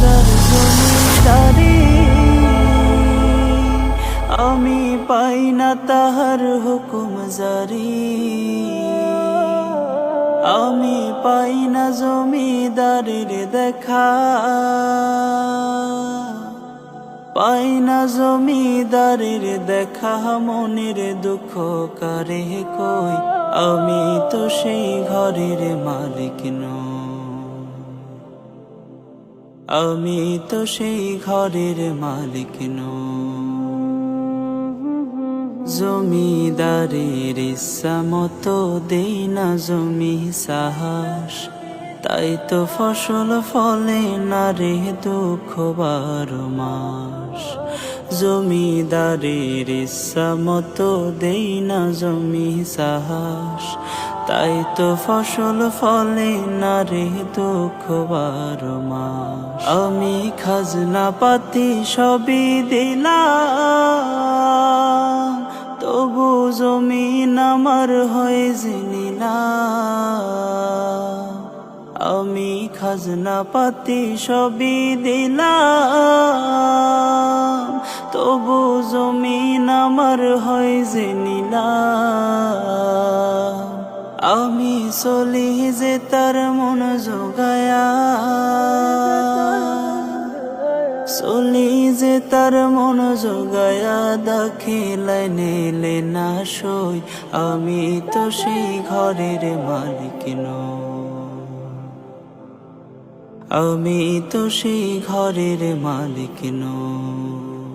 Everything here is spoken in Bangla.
জমিদারি। আমি পাই না তাহার হুকুম জারি। আমি পাই না জমিদারির দেখা। পাই না জমিদারির দেখা, মনের দুঃখ কারে কই? আমি তো সেই ঘরের মালিক নই। আমি তো সেই ঘরের মালিক নই। জমিদারের ইচ্ছা মতো দেই না জমি সাহস তাই তো ফসল ফলে না রে দুঃখ বারো মাস। জমিদারের ইচ্ছা মতো দেই না জমি সাহস তাই তো ফসল ফলে না রে দুঃখ মাস। আমি খাজনা পাতি সবই দিলাম, তবু জমিন আমার হয়ে জিনিলা আমি খাজনা পাতি সবই দিলাম, তবু জমিন আমার হয় জিনিলা আমি চলি যে তার মন জোগায়া। চলি যে তার মন জোগায়া দাখিলায় নেলে না সই আমি তো সেই ঘরের মালিক আমি তো সেই ঘরের মালিক নই।